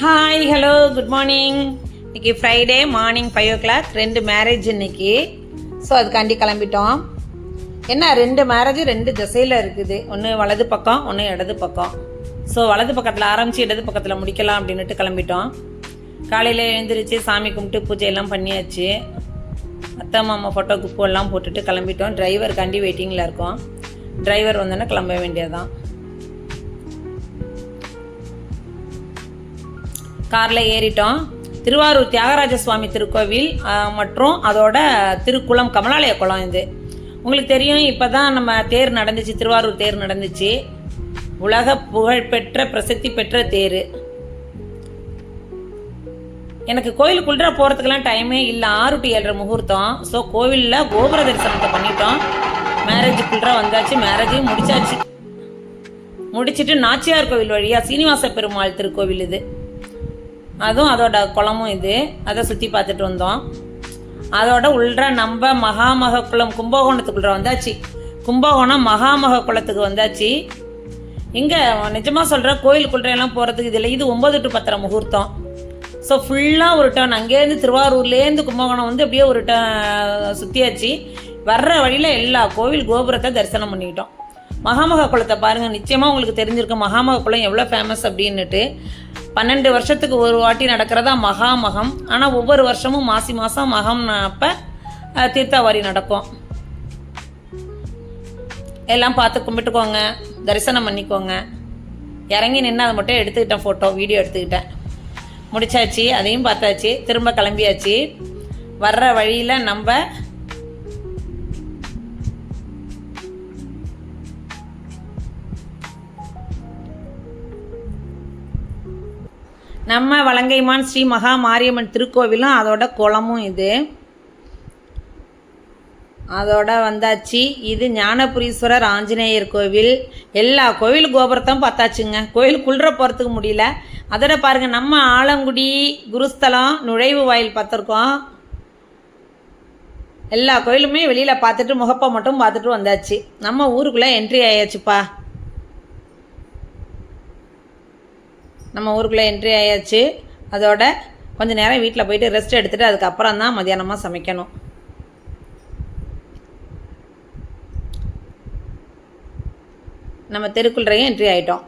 Hi hello good morning இன்னைக்கு Friday morning five o'clock ரெண்டு marriage இன்னைக்கு. So அதுக்காண்டி கிளம்பிட்டோம். என்ன ரெண்டு மேரேஜ் ரெண்டு திசையில் இருக்குது. ஒன்று வலது பக்கம் ஒன்று இடது பக்கம். ஸோ வலது பக்கத்தில் ஆரம்பித்து இடது பக்கத்தில் முடிக்கலாம் அப்படின்னுட்டு கிளம்பிட்டோம். காலையில் எழுந்திரிச்சு சாமி கும்பிட்டு பூஜை எல்லாம் பண்ணியாச்சு. அத்தை மாமா ஃபோட்டோக்கு பூவெல்லாம் போட்டுட்டு கிளம்பிட்டோம். டிரைவருக்காண்டி வெயிட்டிங்கில் இருக்கோம். டிரைவர் வந்தோன்னே கிளம்ப வேண்டியதுதான். காரில் ஏறிட்டோம். திருவாரூர் தியாகராஜ சுவாமி திருக்கோவில் மற்றும் அதோட திருக்குளம் கமலாலய குளம் இது. உங்களுக்கு தெரியும் இப்போ தான் நம்ம தேர் நடந்துச்சு திருவாரூர் தேர் நடந்துச்சு. உலக புகழ்பெற்ற பிரசித்தி பெற்ற தேர். எனக்கு கோயிலுக்குள்ள போகிறதுக்கெல்லாம் டைமே இல்லை. ஆறு டு ஏழரை முகூர்த்தம். ஸோ கோவிலில் கோபுர தரிசனத்தை பண்ணிட்டோம். மேரேஜுக்குள்ள வந்தாச்சு மேரேஜையும் முடிச்சாச்சு. முடிச்சுட்டு நாச்சியார் கோவில் வழியா சீனிவாச பெருமாள் திருக்கோவில் இது. அதுவும் அதோட குளமும் இது. அதை சுற்றி பார்த்துட்டு வந்தோம். அதோட உள்ள நம்ம மகாமக குளம் கும்பகோணத்துக்குள்ளே வந்தாச்சு. கும்பகோணம் மகாமக குளத்துக்கு வந்தாச்சு. இங்கே நிஜமாக சொல்கிற கோயிலுக்குள்ள எல்லாம் போகிறதுக்கு இதில் இது ஒம்பது டு பத்தரை முகூர்த்தம். ஸோ ஃபுல்லாக ஒரு டர்ன் அங்கேருந்து திருவாரூர்லேருந்து கும்பகோணம் வந்து அப்படியே ஒரு ட சுற்றியாச்சு வர்ற வழியில் எல்லா கோவில் கோபுரத்தை தரிசனம் பண்ணிக்கிட்டோம். மகாமக குளத்தை பாருங்கள் நிச்சயமாக உங்களுக்கு தெரிஞ்சிருக்கும். மகாமக குளம் எவ்வளோ ஃபேமஸ் அப்படின்னுட்டு. பன்னெண்டு வருஷத்துக்கு ஒரு வாட்டி நடக்கிறதா மகாமகம். ஆனால் ஒவ்வொரு வருஷமும் மாசி மாதம் மகம் அப்போ தீர்த்தாவாரி நடக்கும். எல்லாம் பார்த்து கும்பிட்டுக்கோங்க. தரிசனம் பண்ணிக்கோங்க. இறங்கி நின்று அதை மட்டும் எடுத்துக்கிட்டேன் ஃபோட்டோ வீடியோ எடுத்துக்கிட்டேன். முடிச்சாச்சு அதையும் பார்த்தாச்சு திரும்ப கிளம்பியாச்சு. வர்ற வழியில் நம்ம நம்ம வலங்கைமான் ஸ்ரீ மகா மாரியம்மன் திருக்கோவிலும் அதோட குளமும் இது. அதோட வந்தாச்சு. இது ஞானபுரீஸ்வரர் ஆஞ்சநேயர் கோவில். எல்லா கோவில் கோபுரத்தையும் பார்த்தாச்சுங்க. கோயிலுக்குள்ள போகிறதுக்கு முடியல. அதோட பாருங்கள் நம்ம ஆலங்குடி குருஸ்தலம் நுழைவு வாயில் பார்த்துருக்கோம். எல்லா கோயிலுமே வெளியில் பார்த்துட்டு முகப்பை மட்டும் பார்த்துட்டு வந்தாச்சு. நம்ம ஊருக்குள்ளே என்ட்ரி ஆயாச்சுப்பா. நம்ம ஊருக்குள்ளே என்ட்ரி ஆயாச்சு. அதோட கொஞ்ச நேரம் வீட்டில் போயிட்டு ரெஸ்ட் எடுத்துகிட்டு அதுக்கப்புறம் தான் மதியானமாக சமைக்கணும். நம்ம தெருக்குள்ளரையும் என்ட்ரி ஆகிட்டோம்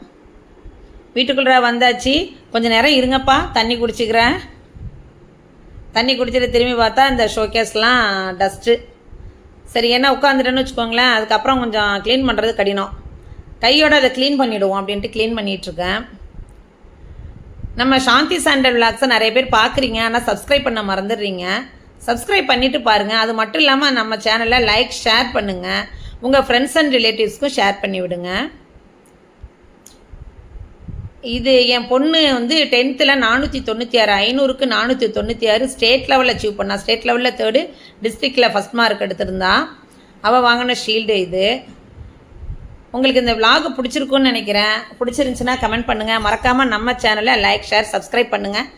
வீட்டுக்குள்ளே வந்தாச்சு. கொஞ்சம் நேரம் இருங்கப்பா தண்ணி குடிச்சிக்கிறேன். தண்ணி குடிச்சிட்டு திரும்பி பார்த்தா இந்த ஷோகேஸ்லாம் டஸ்ட்டு சரி என்ன உட்காந்துட்டேன்னு வச்சுக்கோங்களேன். அதுக்கப்புறம் கொஞ்சம் க்ளீன் பண்ணுறது கடினம். கையோட அதை க்ளீன் பண்ணிவிடுவோம் அப்படின்ட்டு க்ளீன் பண்ணிகிட்ருக்கேன் நம்ம சாந்தி சாண்டல் விளாக்ஸை நிறைய பேர் பார்க்குறீங்க ஆனால் சப்ஸ்கிரைப் பண்ண மறந்துடுறீங்க. சப்ஸ்கிரைப் பண்ணிவிட்டு பாருங்கள் அது மட்டும் இல்லாமல் நம்ம சேனலை லைக் ஷேர் பண்ணுங்கள் உங்கள் ஃப்ரெண்ட்ஸ் அண்ட் ரிலேட்டிவ்ஸ்க்கும் ஷேர் பண்ணி விடுங்க. இது என் பொண்ணு வந்து டென்த்தில் நானூற்றி தொண்ணூற்றி ஆறு ஐநூறுக்கு நானூற்றி தொண்ணூற்றி ஆறு ஸ்டேட் லெவலில் அச்சீவ் பண்ணா. ஸ்டேட் லெவலில் தேர்டு டிஸ்ட்ரிக்டில் ஃபஸ்ட் மார்க் எடுத்திருந்தா. அவள் வாங்கின ஷீல்டு இது. உங்களுக்கு இந்த விலாக் பிடிச்சிருக்குன்னு நினைக்கிறேன். பிடிச்சிருந்துச்சுன்னா கமெண்ட் பண்ணுங்கள் மறக்காமல் நம்ம சேனலை லைக் ஷேர் சப்ஸ்கிரைப் பண்ணுங்கள்